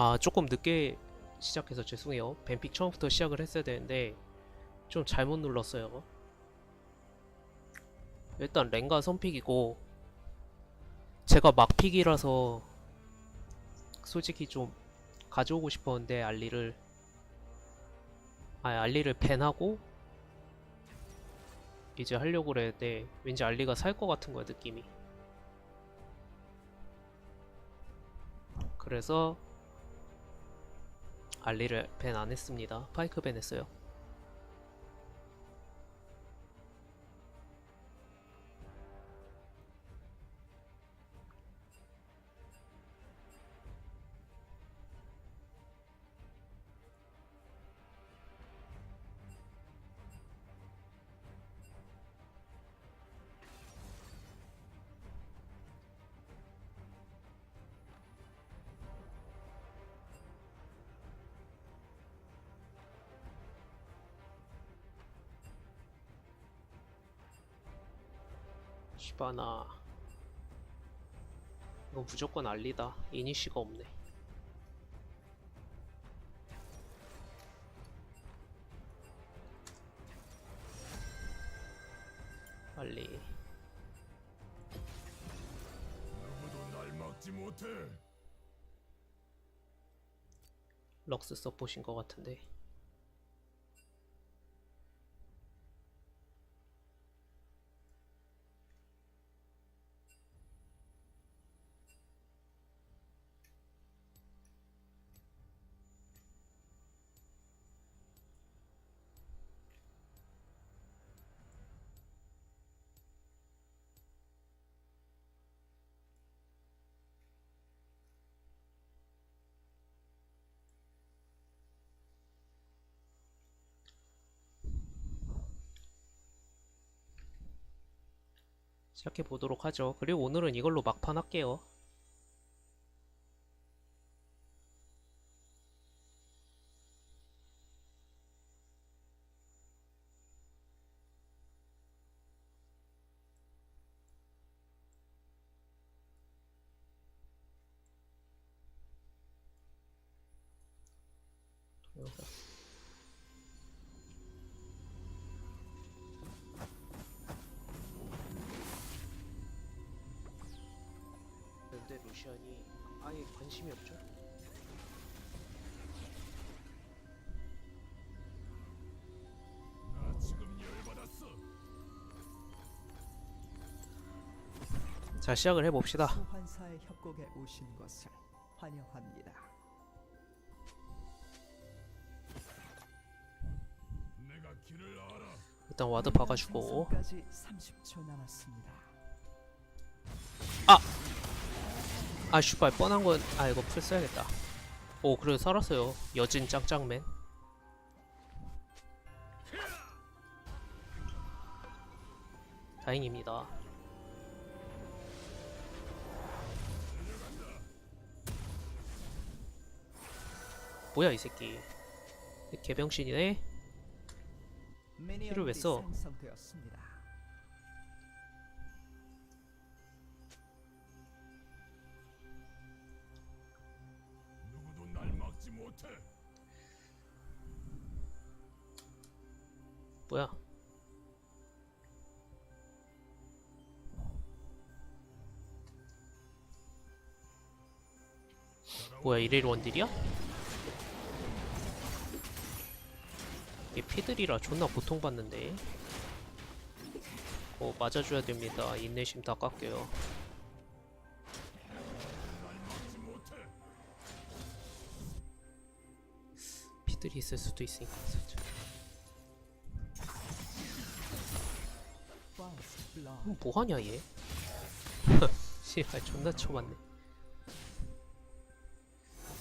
아 조금 늦게 시작해서 죄송해요. 뱀픽 처음부터 시작을 했어야 되는데 좀 잘못 눌렀어요. 일단 랭가 선픽이고 제가 막픽이라서 솔직히 좀 가져오고 싶었는데 알리를 아 알리를 밴하고 이제 하려고 그랬는데 왠지 알리가 살 것 같은 거야 느낌이. 그래서 알리를 밴 안 했습니다. 파이크 밴 했어요 시바나. 이거 무조건 알리다. 이니시가 없네. 알리. 누구도 날 막지 못해. 럭스 서포신 것 같은데 시작해 보도록 하죠. 그리고 오늘은 이걸로 막판 할게요 자 시작을 해봅시다. 소환사의 협곡에 오신 것을 환영합니다. 내가 길을 알아. 일단 와드 박아주고 생성까지 30초 남았습니다. 아 슈발 뻔한 건 아 이거 풀 써야겠다. 오 그래도 살았어요. 여진 짱짱맨. 다행입니다. 뭐야 이 새끼. 개병신이네. 미니언들이 왜 써? 생성되었습니다. 누구도 날 막지 못해. 뭐야? 뭐야 이레일 원딜이야? 이게 피들이라 존나 고통받는데 어 맞아줘야 됩니다 인내심 다 깎여요. 피들이 있을 수도 있으니까 살짝. 뭐하냐 얘? 씨발 존나 쳐맞네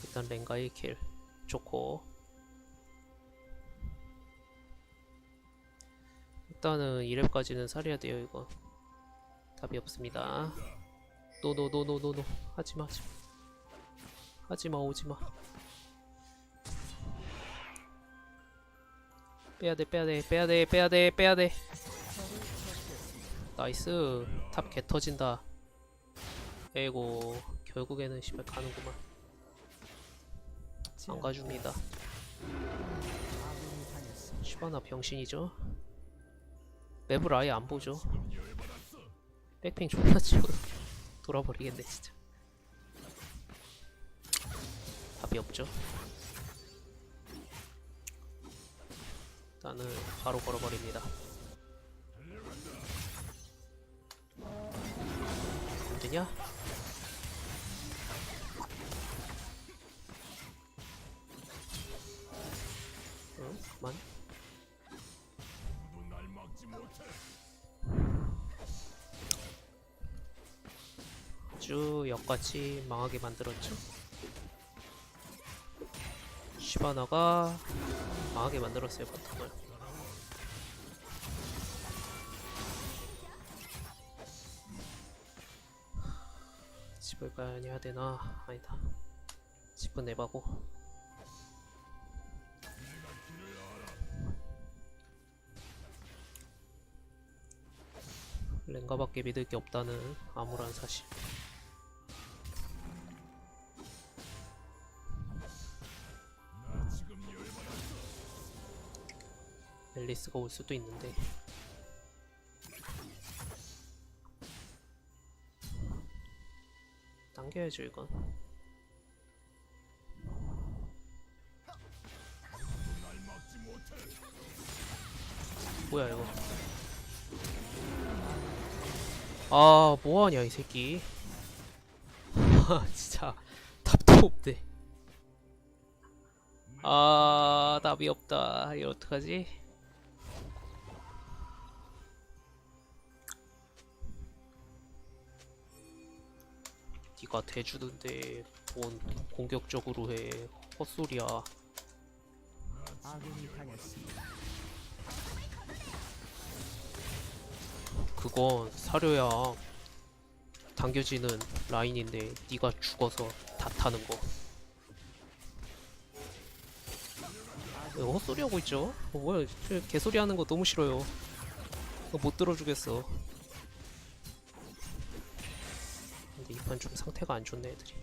일단 랭가 1킬 좋고 일단은 2렙까지는 살해야 돼요 이거. 답이 없습니다. 노노노노노노. 하지마. 하지마 하지마 오지마. 빼야돼 빼야돼 빼야돼 빼야돼 빼야돼. 나이스. 탑 개 터진다. 에이고 결국에는 씨발 가는구만. 안 가줍니다. 아군이 당했습니다. 시바나 병신이죠. 맵을 아예 안 보죠. 백핑 존나 치고 돌아버리겠네 진짜. 답이 없죠. 나는 바로 걸어버립니다. 안 되냐? 응? 만? 아주 역같이 망하게 만들었죠. 시바나가 망하게 만들었어요 바텀을. 집을 가야 되나? 아니다. 집은 내바고. 랭가밖에 믿을 게 없다는 암울한 사실. 앨리스가 올 수도 있는데 당겨야죠 이건. 뭐야 이거 아 뭐하냐 이 새끼. 아 진짜. 답도 없네 아 답이 없다. 이거 어떡하지? 니가 대주는데 뭔 공격적으로 해. 헛소리야 그건 사료야 당겨지는 라인인데 네가 죽어서 다 타는 거. 헛소리 하고 있죠? 어, 뭐야 저 개소리 하는 거 너무 싫어요. 못 들어주겠어. 근데 이 판 좀 상태가 안 좋네 애들이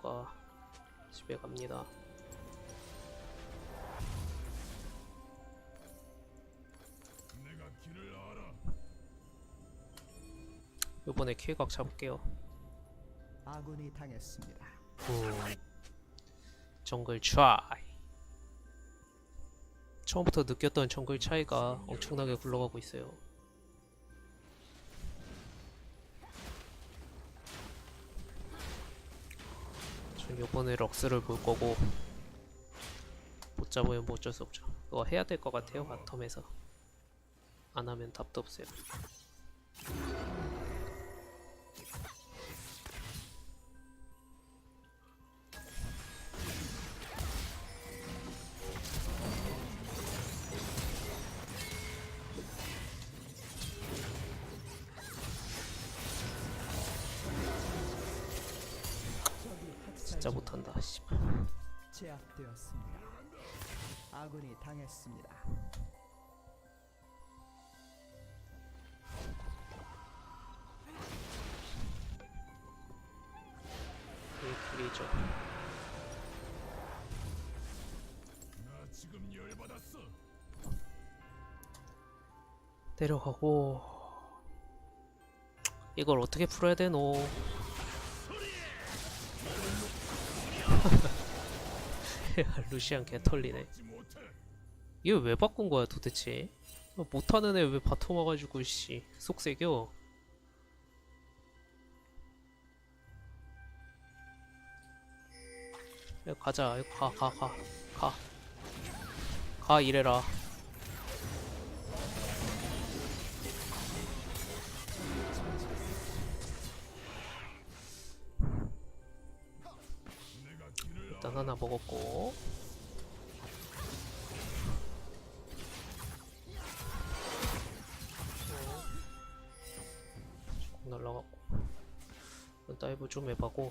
갔다가 집에 갑니다 내가 길을 알아. 요번에 킬각 잡을게요 아군이 당했습니다. 음. 정글 트라이 처음부터 느꼈던 정글 차이가 엄청나게 굴러가고 있어요 요번에 럭스를 볼 거고 못 잡으면 뭐 어쩔 수 없죠. 그거 해야 될 것 같아요 바텀에서. 안 하면 답도 없어요 진짜 중 못한다 씨발 제압되었습니다. 아군이 당했습니다. 이 길이죠 나 지금 열 받았어. 내려가고 이걸 어떻게 풀어야 되노 루시안 개 털리네. 막지 못해. 이거 왜 바꾼 거야 도대체? 어, 못하는 애 왜 바텀 와가지고 씨. 야, 가자. 가가 가. 가. 가 이래라 일단 하나 먹었고. 어, 날라갔고. 다이브 좀 해봐고.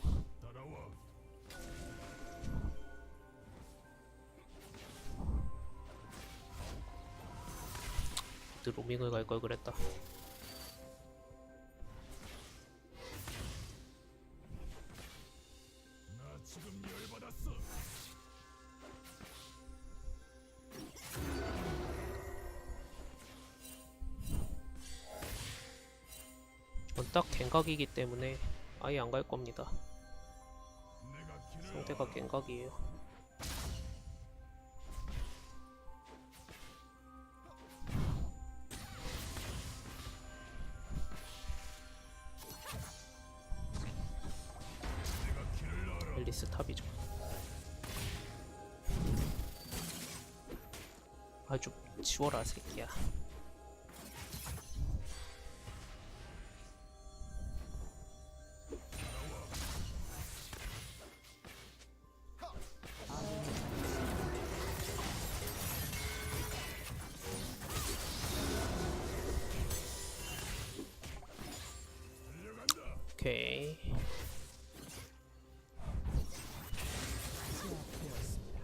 로밍을 갈 걸 그랬다. 딱 갱각이기 때문에 아예 안 갈 겁니다. 상대가. 갱각이에요.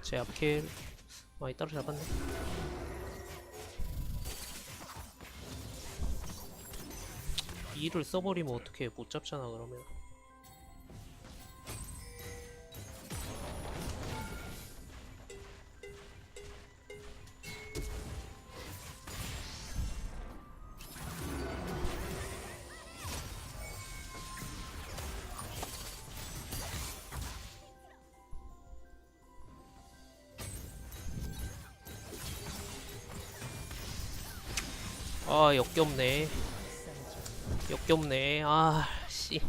제 앞킬 많이 따라잡았네. 이를 써버리면 어떻게 못 잡잖아 그러면. 아 역겹네. 역겹네. 아 씨.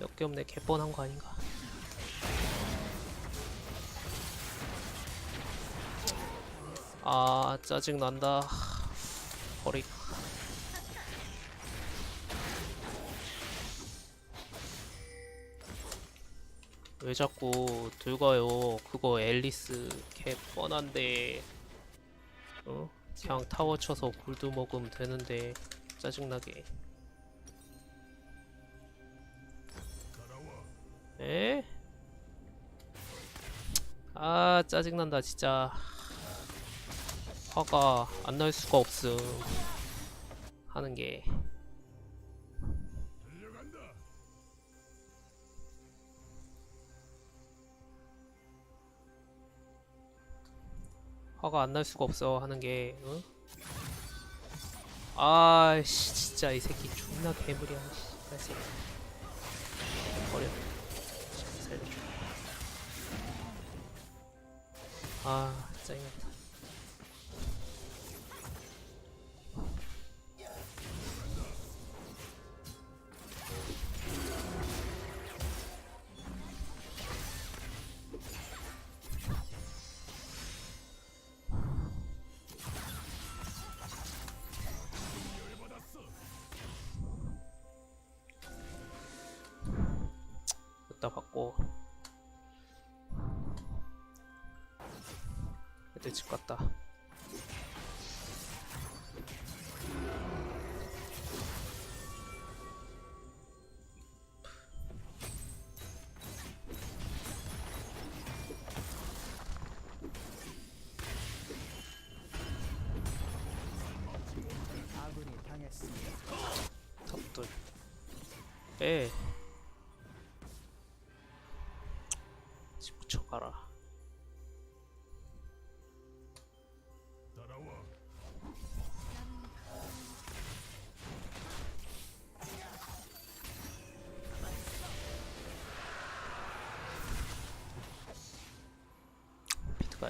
역겹네. 개뻔한 거 아닌가. 아 짜증 난다. 버리. 왜 자꾸 들가요? 그거 앨리스 개 뻔한데. 어? 그냥 타워 쳐서 골드 먹으면 되는데 짜증나게. 에? 아 짜증난다 진짜. 화가 안 날 수가 없음. 하는 게. 화가 안 날 수가 없어 하는 게. 응? 아씨 진짜 이 새끼 존나 괴물이야. 씨, 새끼. 버려. 살려줘. 아 짜증난다. 여기다 받고. 애들 집 갔다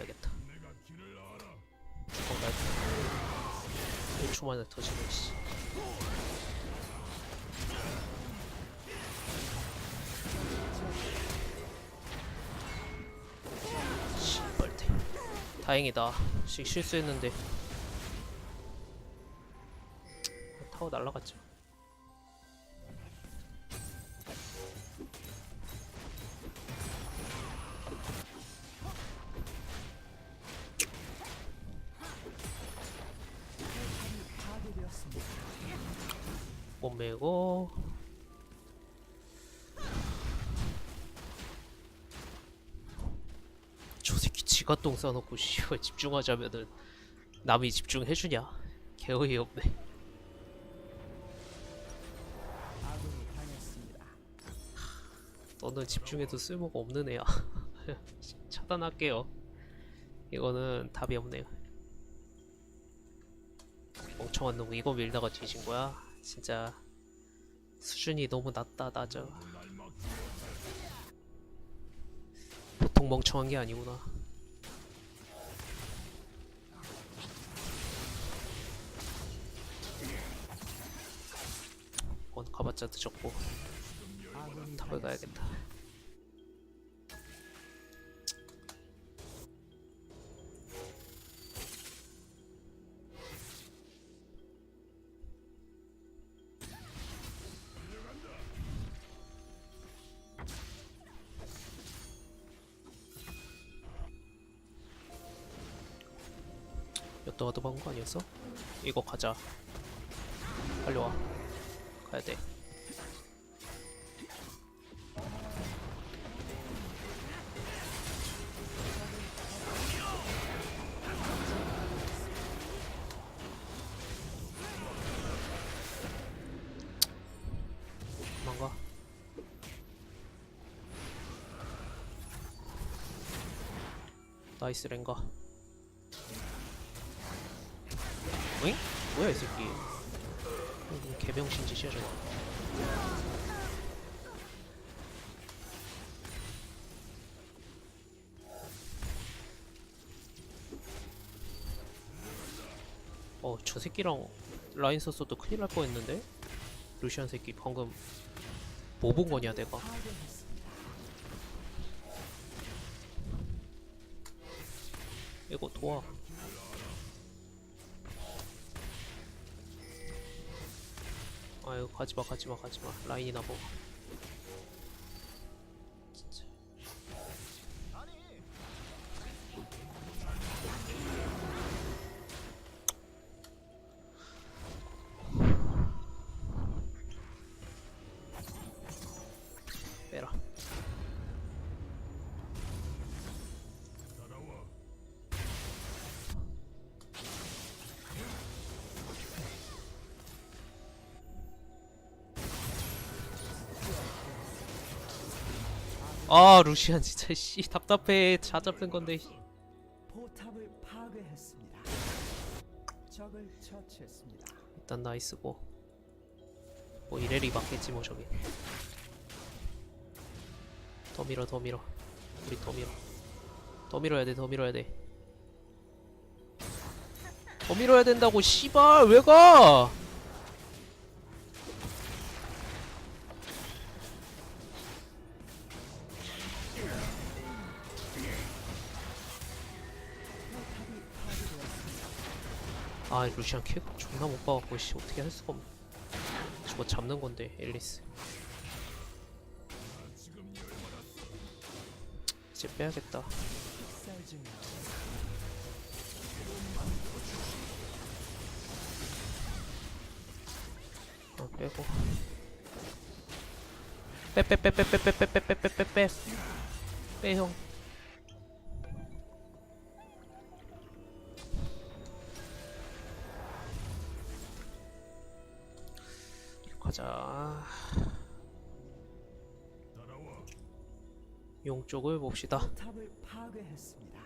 가야겠다. 주먹 날 1초 만에 터지네 씨. 씨발대. 다행이다. 씩 실수했는데. 타워 날라갔죠 지가 똥 싸놓고 씨발 집중하자면은 남이 집중해주냐? 개어이 없네. 너는 집중해도 쓸모가 없는 애야. 차단할게요. 이거는 답이 없네요. 멍청한 놈 이거 밀다가 뒤진 거야? 진짜 수준이 너무 낮다 낮아. 보통 멍청한 게 아니구나 가봤자 늦었고 탑을. 가야겠다 여떠가도 박은 거 아니었어? 이거 가자 빨리 와 가야돼 나이스 랭가 응? 뭐야 이 새끼. 음, 개병신 짓이야 저거. 어 저 새끼랑 라인 썼어도 큰일 날 뻔했는데? 루시안 새끼 방금 뭐 본 거냐 내가 이거 도와. 아유 가지마 가지마 가지마. 라인이나 뭐진 아 루시안 진짜 씨 답답해. 자 잡는 건데 포탑을 파괴했습니다. 적을 처치했습니다. 일단 나이스고. 뭐 이래리 맞겠지 뭐 저기 더 밀어 더 밀어. 우리 더 밀어. 더 밀어야 돼 더 밀어야 돼더 밀어야 된다고 씨발. 왜 가? 아 루시안 킥 존나 못 봐갖고 씨 어떻게 할 수가 없네 저거 잡는 건데 앨리스 이제 빼야겠다. 어 빼고 빼빼빼빼빼빼빼빼빼빼빼빼빼형 가자 용 쪽을 봅시다 파괴했습니다.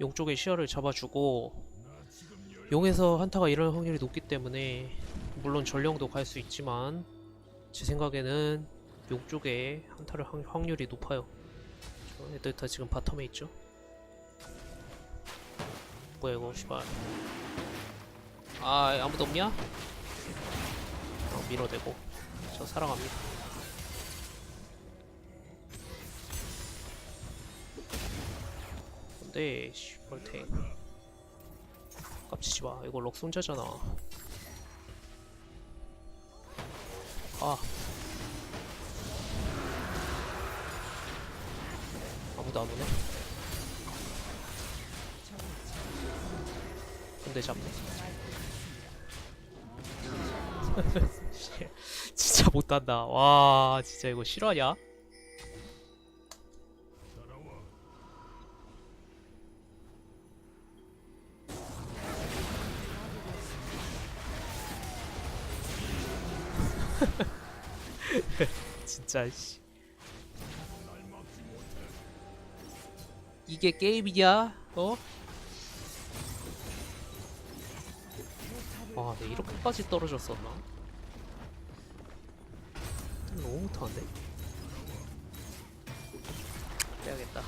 용 쪽의 시야를 잡아주고 용에서 한타가 일어날 확률이 높기 때문에 물론 전령도 갈 수 있지만 제 생각에는 용 쪽에 한타를 할 확률이 높아요. 저 애들 다 지금 바텀에 있죠? 뭐야 이거 씨발 아 아무도 없냐? 어, 밀어대고 저 사랑합니다. 근데 씨발 탱 깝치지 마. 이거 럭 손자잖아. 아. 아무도 안 오네. 근데 잡네. 진짜 못한다. 와, 진짜 이거 실화냐? 진짜 씨. 이게 게임이냐? 어? 아, 내 이렇게까지 떨어졌었나? 너무 못하는데? 빼야겠다.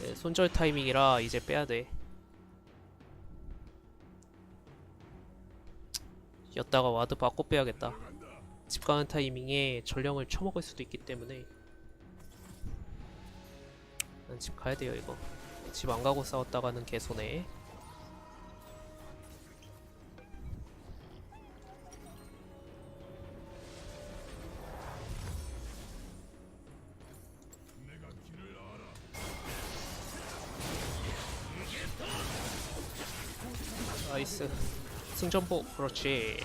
네, 손절 타이밍이라 이제 빼야 돼. 였다가 와드 바꿔 빼야겠다. 집 가는 타이밍에 전령을 쳐먹을 수도 있기 때문에 난 집 가야 돼요 이거. 집 안 가고 싸웠다가는 개손해. 승전보 그렇지.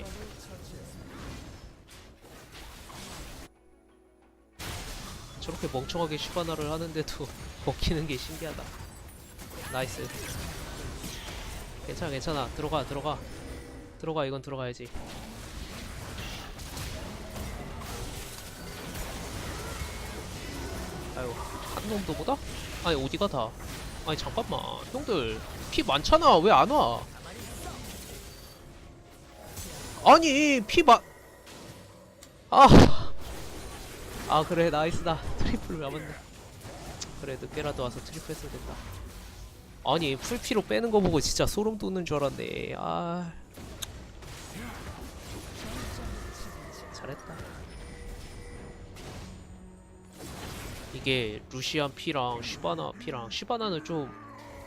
저렇게 멍청하게 시바나를 하는데도 먹히는 게 신기하다. 나이스. 괜찮아 괜찮아 들어가 들어가 들어가 이건 들어가야지. 아유 한 놈도 보다? 아니 어디가 다? 아니 잠깐만 형들 피 많잖아 왜 안 와? 아니 피 많... 아... 아 그래 나이스다. 트리플 남았네. 그래 늦게라도 와서 트리플 했어야 된다. 아니 풀피로 빼는 거 보고 진짜 소름 돋는 줄 알았네. 아... 잘했다. 이게 루시안 피랑 슈바나 피랑 슈바나는 좀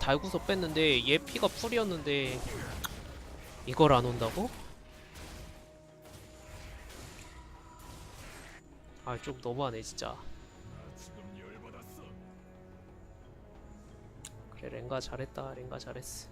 달구서 뺐는데 얘 피가 풀이었는데 이걸 안 온다고? 아 좀 너무하네 진짜. 그래 랭가 잘했다 랭가 잘했어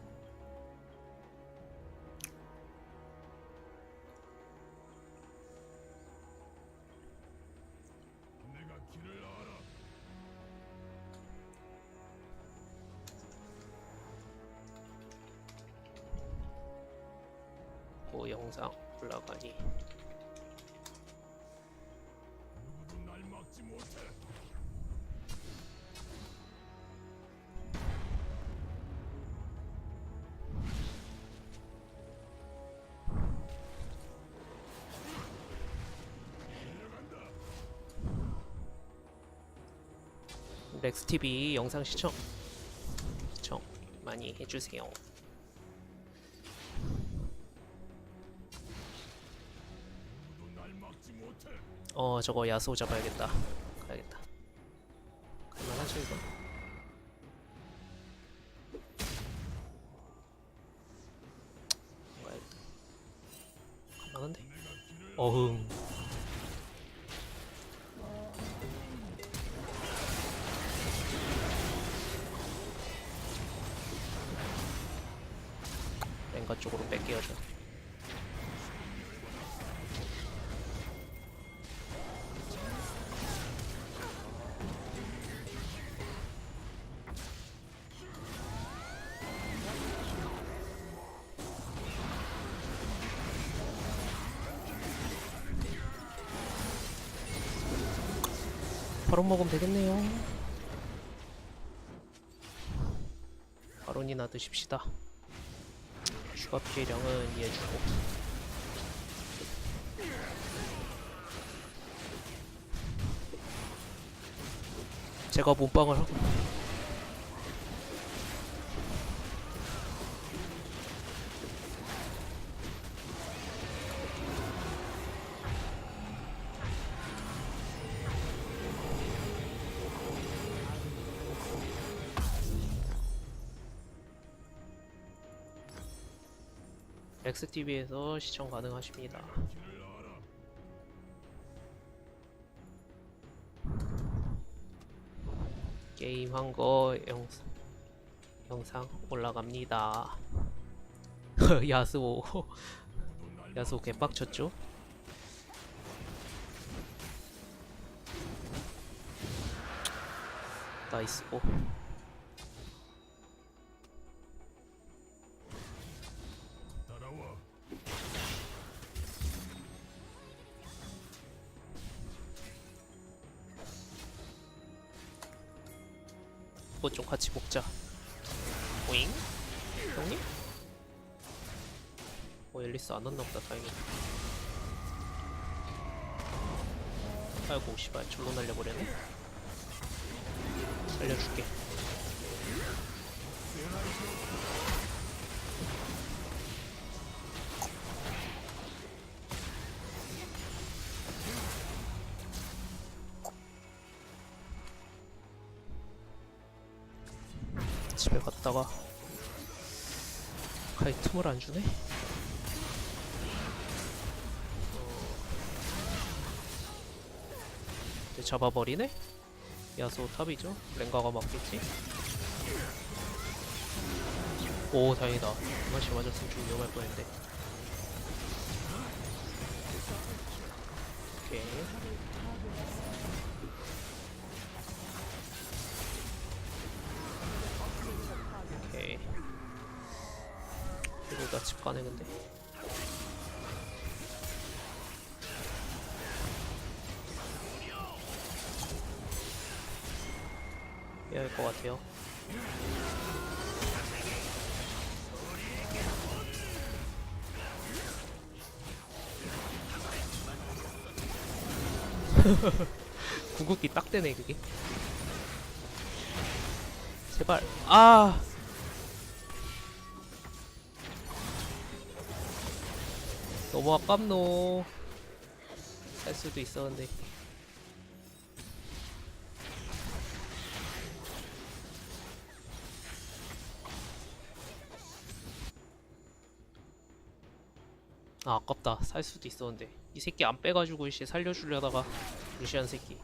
렉스TV 영상 시청 시청 많이 해주세요. 어 저거 야스오 잡아야겠다. 가야겠다. 갈만하죠 이거? 가야겠다 갈만한데? 어흥 바로 먹으면 되겠네요. 바론이나 드십시다. 추가 피해량은 이해해주고. 제가 몸빵을 하고. 엑스TV에서 시청 가능하십니다. 게임 한 거 영상 올라갑니다. 야스오 야수 개빡쳤죠? 나이스 오 그거 좀 같이 먹자 오잉? 형님? 어 앨리스 안 왔나보다 다행이다 아이고 씨발 절로 날려버렸네 살려줄게 안 주네? 이제 잡아버리네? 야수 탑이죠? 랭가가 맞겠지? 오 다행이다 맛이 맞았으면 좀 위험할 뻔했는데 오케이 나 집 가네 근데. 해야 할 것 같아요. 궁극기 딱 되네 그게. 제발. 아 너무 아깝노. 살 수도 있었는데. 아 아깝다. 살 수도 있었는데. 이 새끼 안 빼가지고 이씨 살려주려다가 무시한 새끼.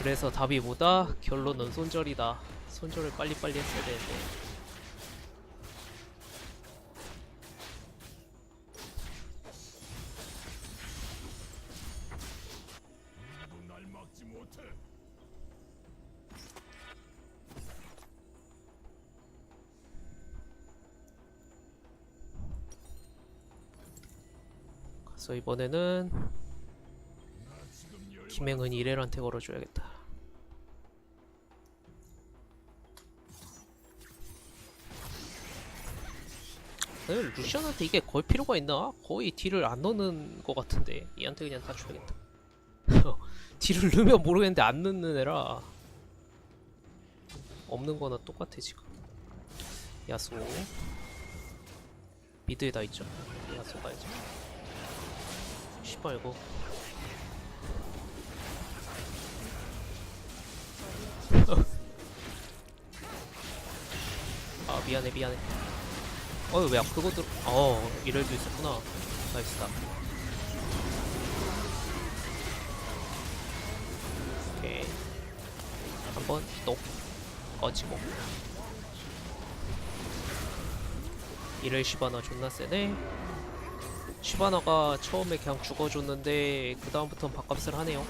그래서 답이 뭐다? 결론은 손절이다. 손절을 빨리빨리 했어야 되는데 이번에는. 김행은 이렐한테 걸어줘야겠다. 네, 루시안한테 이게 걸 필요가 있나? 거의 딜을 안 넣는 것 같은데. 얘한테 그냥 다 줘야겠다. 딜을 넣으면 모르겠는데 안 넣는 애라 없는 거나 똑같아 지금. 야수. 미드에 다 있죠? 야수 가야지 씨발 이거. 아 미안해 미안해. 어이 왜 그거 들... 어 이럴도 있었구나. 나이스다 오케이. 한번 똑 꺼지고. 이럴 시바나 존나 세네 시바나가 처음에 그냥 죽어줬는데 그 다음부터는 밥값을 하네요.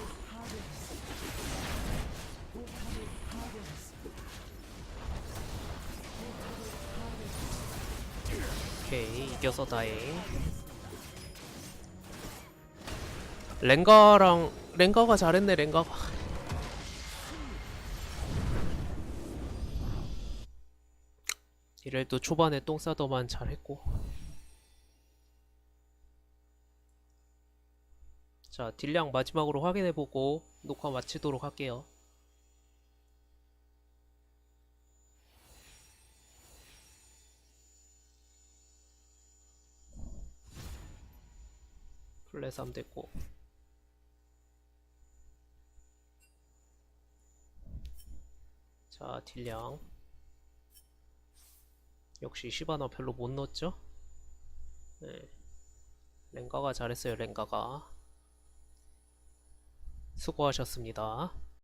오케이 이겨서 다행. 랭가랑 랭가가 잘했네 랭가가. 이래도 초반에 똥 싸더만 잘했고 자 딜량 마지막으로 확인해보고 녹화 마치도록 할게요 플레스 하면 됐고 자 딜량 역시 시바나 별로 못 넣었죠? 네. 랭가가 잘했어요 랭가가 수고하셨습니다